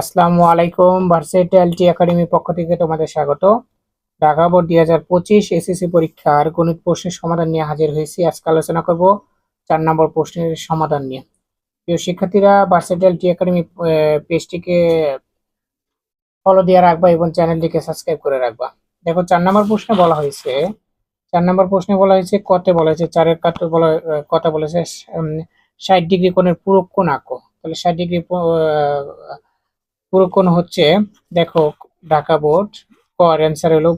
আসসালামু আলাইকুম varsity academy পক্ষ থেকে তোমাদের স্বাগত। ঢাকা বোর্ড দুই হাজার পঁচিশ এসএসসি পরীক্ষার গণিত প্রশ্নের সমাধান নিয়ে হাজির হয়েছি। আজকে আলোচনা করব চার নম্বর প্রশ্নের সমাধান নিয়ে। প্রিয় শিক্ষার্থীরা ভার্সিটি একাডেমি পেজটিকে ফলো দিয়ে রাখবা এবং চ্যানেলটিকে সাবস্ক্রাইব করে রাখবা। দেখো, চার নম্বর প্রশ্নে বলা হয়েছে, চার নম্বর প্রশ্নে বলা হয়েছে, কতে বলা হয়েছে, চারের কাত বলা কথা বলেছে ষাট ডিগ্রি কোণের পুরো কোণ আঁকো। তাহলে ষাট ডিগ্রি পুরোক্ষণ হচ্ছে, দেখো, ঢাকা বোর্ড কর অ্যান্সার হলো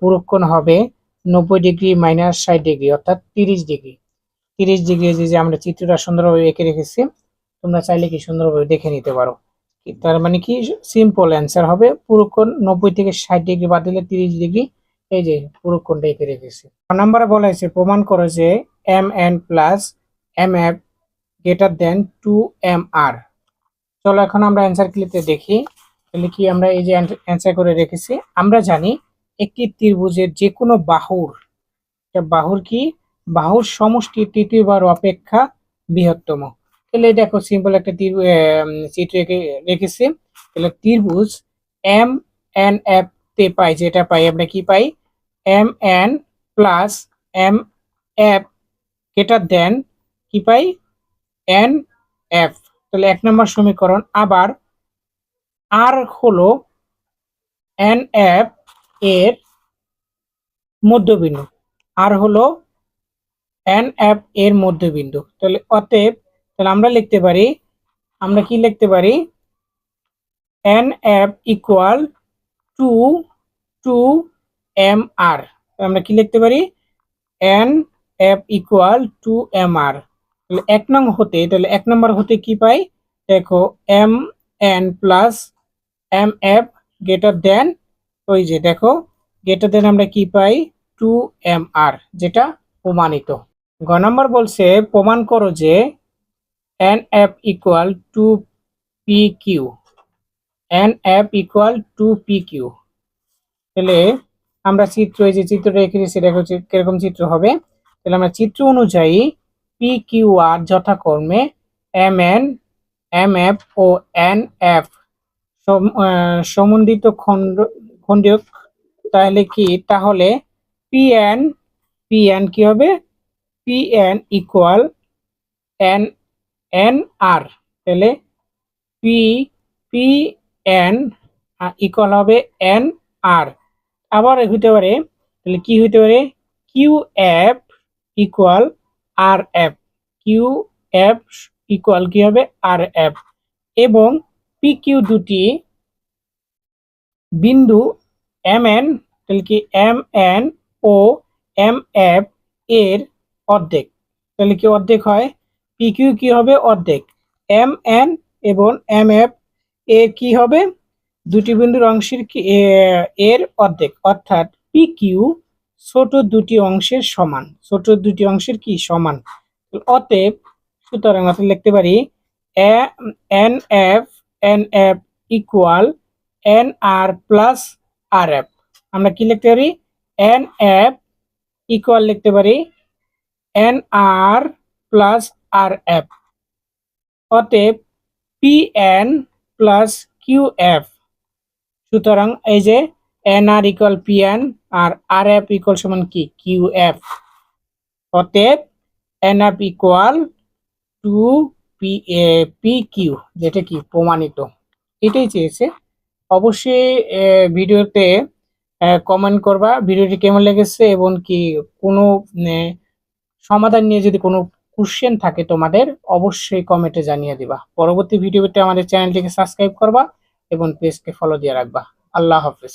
পুরোক্ষণ হবে নব্বই ডিগ্রি মাইনাস ষাট ডিগ্রি, অর্থাৎ তিরিশ ডিগ্রি। তিরিশ ডিগ্রি যে যে আমরা চিত্রটা সুন্দরভাবে এঁকে রেখেছি, তোমরা চাইলে কি সুন্দরভাবে দেখে নিতে পারো। তার মানে কি সিম্পল অ্যান্সার হবে, পুরোক্ষণ নব্বই থেকে ষাট ডিগ্রি বাদ দিলে তিরিশ ডিগ্রি, এই যে পুরোক্ষণটা এঁকে রেখেছি। নাম্বারে বলা হয়েছে, প্রমাণ করো যে M N plus M F greater than two M R চলো এখন আমরা অ্যান্সার ক্লিপে দেখি। তাহলে কি আমরা এই যে অ্যান্সার করে রেখেছি? আমরা জানি একটি ত্রিভুজের যে কোনো বাহুর বাহুর কি? বাহুর সমষ্টি তৃতীয় বার অপেক্ষা বৃহত্তম। তাহলে দেখো সিম্পল একটা তীর আহ, চিত্র রেখেছি। তাহলে ত্রিভুজ এম এন এফ তে পাই যেটা পাই আমরা কি পাই? M N plus M F greater than কি পাই? এন এফ তাহলে এক নম্বর সমীকরণ আবার আর হলো এন এফ এর মধ্যবিন্দু। আর হলো এন এফ এর মধ্যবিন্দু। তাহলে অতএব তাহলে আমরা লিখতে পারি, আমরা কি লিখতে পারি? N F equal to two M R আমরা কি লিখতে পারি? N F equal to M R এক নং হতে, তাহলে এক নম্বর হতে কি পাই? দেখো M N plus M F greater than ওই যে দেখো গ্রেটার দেন আমরা কি পাই? টু এম আর যেটা প্রমাণিত। গ নম্বর বলছে, প্রমাণ করো যে N F equal to P Q N F equal to P Q তাহলে আমরা চিত্র, এই যে চিত্রটা এঁকেছি সেটা হচ্ছে কীরকম চিত্র হবে। তাহলে আমরা চিত্র অনুযায়ী পি কিউ আর যথাক্রমে এম এন এম এফ ও এন এফ সমন্বিত খণ্ড খণ্ডীয় তাহলে কি? তাহলে পি এন পি এন কি হবে? P N equal N N R তাহলে পি পি এন ইকুয়াল হবে এন আর আবার হইতে পারে, তাহলে কি হইতে পারে? Q F equal R F Q F equal কি হবে? আর এফ এবং পি কিউ দুটি বিন্দু এম এন তাহলে কি এম এন ও এম এফ এর অর্ধেক। তাহলে কি অর্ধেক হয়? পি কিউ কি হবে? অর্ধেক। এম এন এবং এম এফ এর কি হবে? দুটি বিন্দুর অংশের কি, এ- এর অর্ধেক। অর্থাৎ পি কিউ ছোট দুটি অংশের সমান। ছোট দুটি অংশের কি? সমান। অতএব, সুতরাং অতএব লিখতে পারি N, F N, F equal N, R plus R, F. আমরা কি লিখতে পারি? এন, এফ ইকুয়াল লিখতে পারি, N, R plus R, F. অতএব P N plus Q F. সুতরাং এই যে N R equal P N R R F equal সমান কি? কিউ এফ অতএব N F equal to P A P Q যেটা কি? প্রমাণিত। এটাই চেয়েছে। অবশ্যই ভিডিওতে কমেন্ট করবা। ভিডিওটি কেমন লেগেছে এবং কি কোনো সমাধান নিয়ে যদি কোনো কোশ্চেন থাকে তোমাদের, অবশ্যই কমেন্টে জানিয়ে দিবা। পরবর্তী ভিডিওতে আমাদের চ্যানেলটিকে সাবস্ক্রাইব করবা এবং পেজকে ফলো দিয়ে রাখবা। আল্লাহ হাফেজ।